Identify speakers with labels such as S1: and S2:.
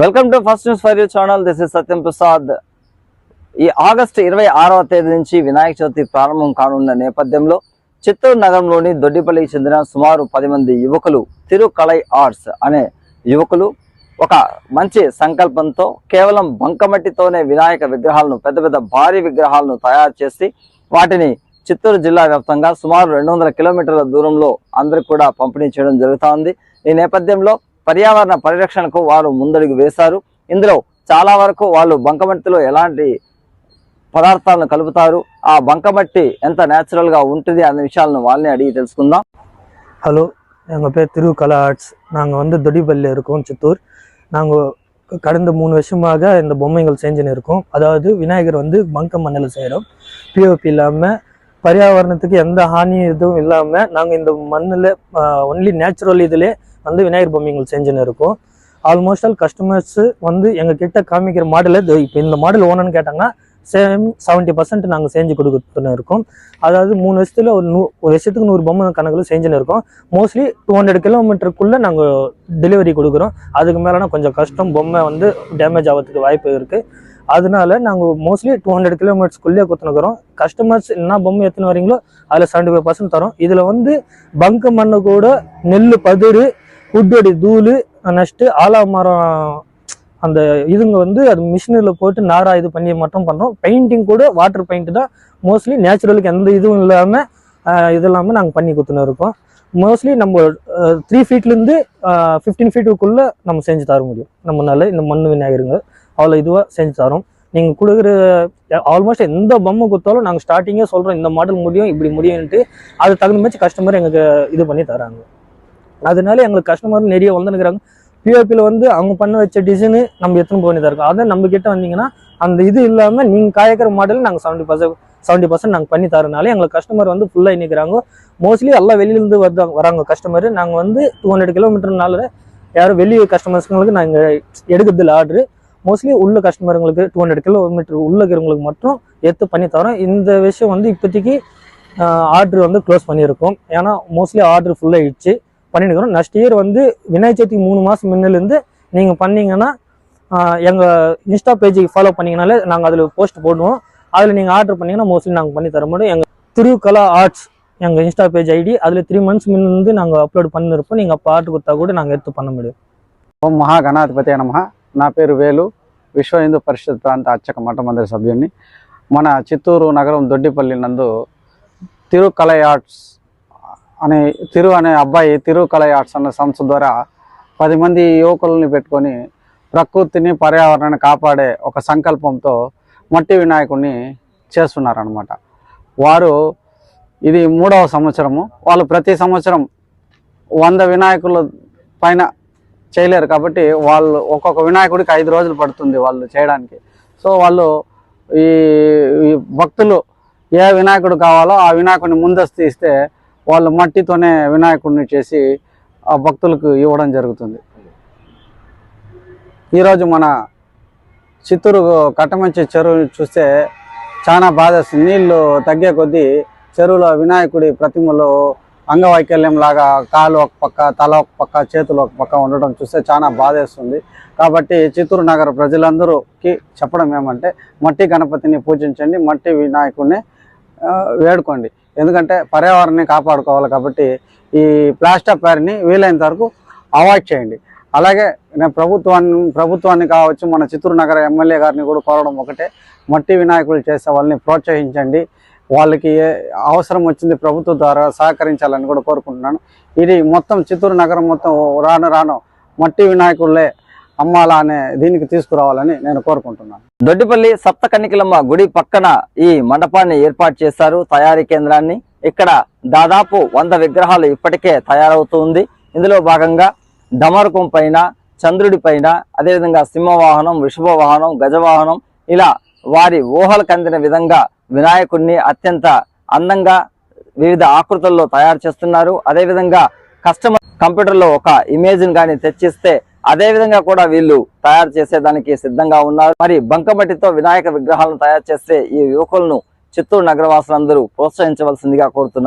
S1: Welcome to first news for you channel. This is Satyam Prasad. ఈ August ఇరవై ఆరవ తేదీ నుంచి వినాయక చవితి ప్రారంభం కానున్న నేపథ్యంలో చిత్తూరు నగరంలోని దొడ్డిపల్లికి చెందిన సుమారు పది మంది యువకులు తిరుకళై ఆర్ట్స్ అనే యువకులు ఒక మంచి సంకల్పంతో కేవలం బంకమట్టితోనే వినాయక విగ్రహాలను పెద్ద పెద్ద భారీ విగ్రహాలను తయారు చేసి వాటిని చిత్తూరు జిల్లా వ్యాప్తంగా సుమారు రెండు వందల కిలోమీటర్ల దూరంలో అందరికి కూడా పంపిణీ చేయడం జరుగుతూ ఉంది. ఈ నేపథ్యంలో పర్యావరణ పరిరక్షణకు వారు ముందడుగు వేశారు ఇందులో చాలా వరకు వాళ్ళు బంకమట్టిలో ఎలాంటి పదార్థాలను కలుపుతారు ఆ బంకమట్టి ఎంత natural గా ఉంటుంది అనే విషయాలను వాళ్ళని అడిగి తెలుసుకుందాం
S2: ஹலோ எங்கள் பேர் திரு கலா ஆர்ட்ஸ் நாங்கள் வந்து தொடிப்பள்ளியில் இருக்கோம் சித்தூர் நாங்கள் கடந்த மூணு வருஷமாக இந்த பொம்மைகள் செஞ்சுன்னு இருக்கோம் அதாவது விநாயகர் வந்து பங்க மண்ணில் செய்கிறோம் பிஓபி இல்லாமல் பர்யாவரணத்துக்கு எந்த ஹானி எதுவும் இல்லாமல் நாங்கள் இந்த மண்ணில் ஒன்லி நேச்சுரல் இதிலே வந்து விநாயகர் பொம்மைகள் செஞ்சுன்னு இருக்கும். ஆல்மோஸ்ட் ஆல் கஸ்டமர்ஸ் வந்து எங்கள் கிட்ட காமிக்கிற மாடலை இப்போ இந்த மாடல் ஓனன்னு கேட்டாங்கன்னா சேம் செவன்ட்டி பர்சன்ட் நாங்கள் செஞ்சு கொடுத்துன்னு இருக்கோம். அதாவது மூணு வருஷத்தில் ஒரு நூ ஒரு வருஷத்துக்கு நூறு பொம்மை கணக்கில் செஞ்சுன்னு இருக்கோம். மோஸ்ட்லி டூ ஹண்ட்ரட் கிலோமீட்டருக்குள்ளே நாங்கள் டெலிவரி கொடுக்குறோம். அதுக்கு மேலேனா கொஞ்சம் கஷ்டம் பொம்மை வந்து டேமேஜ் ஆகிறதுக்கு வாய்ப்பு இருக்குது அதனால நாங்கள் மோஸ்ட்லி டூ ஹண்ட்ரட் கிலோமீட்டர்ஸ்க்குள்ளேயே கொடுத்துனுக்குறோம். கஸ்டமர்ஸ் என்ன பொம்மை எத்தனை வரீங்களோ அதில் செவன்ட்டி ஃபைவ் பர்சன்ட் தரோம். இதில் வந்து பங்கு மண்ணு கூட நெல் பதிரு உட்டடி தூள் நெக்ஸ்ட்டு ஆலாமரம் அந்த இதுங்க வந்து அது மிஷினில் போட்டு நாரா இது பண்ணி மட்டும் பண்ணுறோம் பெயிண்டிங் கூட வாட்டர் பெயிண்ட் தான். மோஸ்ட்லி நேச்சுரலுக்கு எந்த இதுவும் இல்லாமல் இது இல்லாமல் நாங்கள் பண்ணி கொடுத்துன்னு இருக்கோம். மோஸ்ட்லி நம்ம த்ரீ ஃபீட்லேருந்து ஃபிஃப்டீன் ஃபீட்டுக்குள்ளே நம்ம செஞ்சு தர முடியும். நம்மளால இந்த மண் விநாயகருங்க அவ்வளோ இதுவாக செஞ்சு தரோம். நீங்கள் கொடுக்குற ஆல்மோஸ்ட் எந்த பொம்மை கொடுத்தாலும் நாங்கள் ஸ்டார்டிங்கே சொல்கிறோம் இந்த மாடல் முடியும் இப்படி முடியும்ட்டு அது தகுந்த மாதிரி கஸ்டமர் எங்களுக்கு இது பண்ணி தராங்க. அதனால எங்களுக்கு கஸ்டமர் நிறைய வந்துனுக்குறாங்க பிஓபியில் வந்து அவங்க பண்ண வச்ச டிசைனு நம்ம எத்தனை பண்ணி இருக்கும். அதை நம்ம கிட்ட வந்தீங்கன்னா அந்த இது இல்லாமல் நீங்கள் காயக்கிற மாடல் நாங்கள் செவன்ட்டி பர்சன்ட் செவன்ட்டி பர்சன்ட் நாங்கள் பண்ணி தரனால எங்களுக்கு கஸ்டமர் வந்து ஃபுல்லாக நிற்கிறாங்க மோஸ்ட்லி எல்லாம் வெளியிலேருந்து வருதாங்க வராங்க கஸ்டமர் நாங்கள் வந்து டூ ஹண்ட்ரட் கிலோமீட்டர்னால யாரும் வெளியே கஸ்டமர்ஸ்களுக்கு நாங்கள் எடுக்கிறதுல ஆர்டரு மோஸ்ட்லி உள்ள கஸ்டமருங்களுக்கு டூ ஹண்ட்ரட் கிலோமீட்டர் உள்ள இருக்கிறவங்களுக்கு மட்டும் எடுத்து பண்ணி தரோம் இந்த விஷயம் வந்து இப்போதைக்கு ஆர்டர் வந்து க்ளோஸ் பண்ணியிருக்கோம். ஏன்னா மோஸ்ட்லி ஆர்டர் ஃபுல்லாகிடுச்சு பண்ணிருக்கிறோம் நெக்ஸ்ட் இயர் வந்து விநாயகர் சதுர்த்தி மூணு மாதம் முன்னிலேருந்து நீங்கள் பண்ணீங்கன்னா எங்கள் இன்ஸ்டா பேஜுக்கு ஃபாலோ பண்ணீங்கனாலே நாங்கள் அதில் போஸ்ட் போடுவோம் அதில் நீங்கள் ஆர்டர் பண்ணீங்கன்னா மோஸ்ட்லி நாங்கள் பண்ணி தர முடியும் எங்கள் திருக்கலா ஆர்ட்ஸ் எங்கள் இன்ஸ்டா பேஜ் ஐடி அதில் த்ரீ மந்த்ஸ் முன்னிருந்து நாங்கள் அப்லோட் பண்ணிருப்போம் நீங்கள் அப்போ ஆர்டர் கொடுத்தா கூட நாங்கள் எடுத்து பண்ண முடியும்
S3: ఓం మహాగణాధిపతి నమ నా పేరు వేలు విశ్వ హిందూ పరిషత్ ప్రాంత అర్చక మఠ మందిర సభ్యుడిని మన చిత్తూరు నగరం దొడ్డిపల్లి నందు తిరు కలై ఆర్ట్స్ అనే తిరు అనే అబ్బాయి తిరు కలై ఆర్ట్స్ అనే సంస్థ ద్వారా పది మంది యువకులని పెట్టుకొని ప్రకృతిని పర్యావరణాన్ని కాపాడే ఒక సంకల్పంతో మట్టి వినాయకుడిని చేస్తున్నారనమాట వారు ఇది మూడవ సంవత్సరము. వాళ్ళు ప్రతి సంవత్సరం వంద వినాయకుల పైన చేయలేరు కాబట్టి వాళ్ళు ఒక్కొక్క వినాయకుడికి ఐదు రోజులు పడుతుంది వాళ్ళు చేయడానికి. సో వాళ్ళు ఈ ఈ భక్తులు ఏ వినాయకుడు కావాలో ఆ వినాయకుడిని ముందస్తు ఇస్తే వాళ్ళు మట్టితోనే వినాయకుడిని చేసి ఆ భక్తులకు ఇవ్వడం జరుగుతుంది. ఈరోజు మన చిత్తూరు కట్టమంచి చెరువు చూస్తే చాలా బాధేస్తుంది నీళ్ళు నీళ్ళు తగ్గే కొద్దీ చెరువులో వినాయకుడి ప్రతిమలో అంగవైకల్యం లాగా కాలు ఒక పక్క తల ఒక పక్క చేతులు ఒక పక్క ఉండడం చూస్తే చాలా బాధేస్తుంది కాబట్టి చిత్తూరు నగర ప్రజలందరూకి చెప్పడం ఏమంటే మట్టి గణపతిని పూజించండి మట్టి వినాయకుడిని వేడుకోండి. ఎందుకంటే పర్యావరణాన్ని కాపాడుకోవాలి కాబట్టి ఈ ప్లాస్టర్ ప్యారిని వీలైనంత వరకు అవాయిడ్ చేయండి. అలాగే నేను ప్రభుత్వాన్ని ప్రభుత్వాన్ని కావచ్చు మన చిత్తూరు నగర ఎమ్మెల్యే గారిని కూడా కోరడం ఒకటే. మట్టి వినాయకులు చేసే వాళ్ళని ప్రోత్సహించండి. వాళ్ళకి అవసరం వచ్చింది ప్రభుత్వం ద్వారా సహకరించాలని కూడా కోరుకుంటున్నాను. ఇది మొత్తం చిత్తూరు నగరం మొత్తం రాను రాను మట్టి వినాయకులే అమ్మాలా అనే దీనికి తీసుకురావాలని నేను కోరుకుంటున్నాను.
S1: దొడ్డిపల్లి సప్త కన్నికలమ్మ గుడి పక్కన ఈ మండపాన్ని ఏర్పాటు చేశారు తయారీ కేంద్రాన్ని. ఇక్కడ దాదాపు వంద విగ్రహాలు ఇప్పటికే తయారవుతుంది. ఇందులో భాగంగా డమరుకం పైన చంద్రుడి పైన అదేవిధంగా సింహవాహనం వృషభ వాహనం గజవాహనం ఇలా వారి ఊహలకు అందిన విధంగా వినాయకుడిని అత్యంత అందంగా వివిధ ఆకృతుల్లో తయారు చేస్తున్నారు. అదేవిధంగా కస్టమర్ కంప్యూటర్లో ఒక ఇమేజ్ కానీ తెచ్చిస్తే అదే విధంగా కూడా వీళ్ళు తయారు చేసేదానికి సిద్ధంగా ఉన్నారు. మరి బంకమట్టితో వినాయక విగ్రహాలను తయారు చేస్తే ఈ యువకులను చిత్తూరు నగరవాసులందరూ ప్రోత్సహించవలసిందిగా కోరుతున్నాను.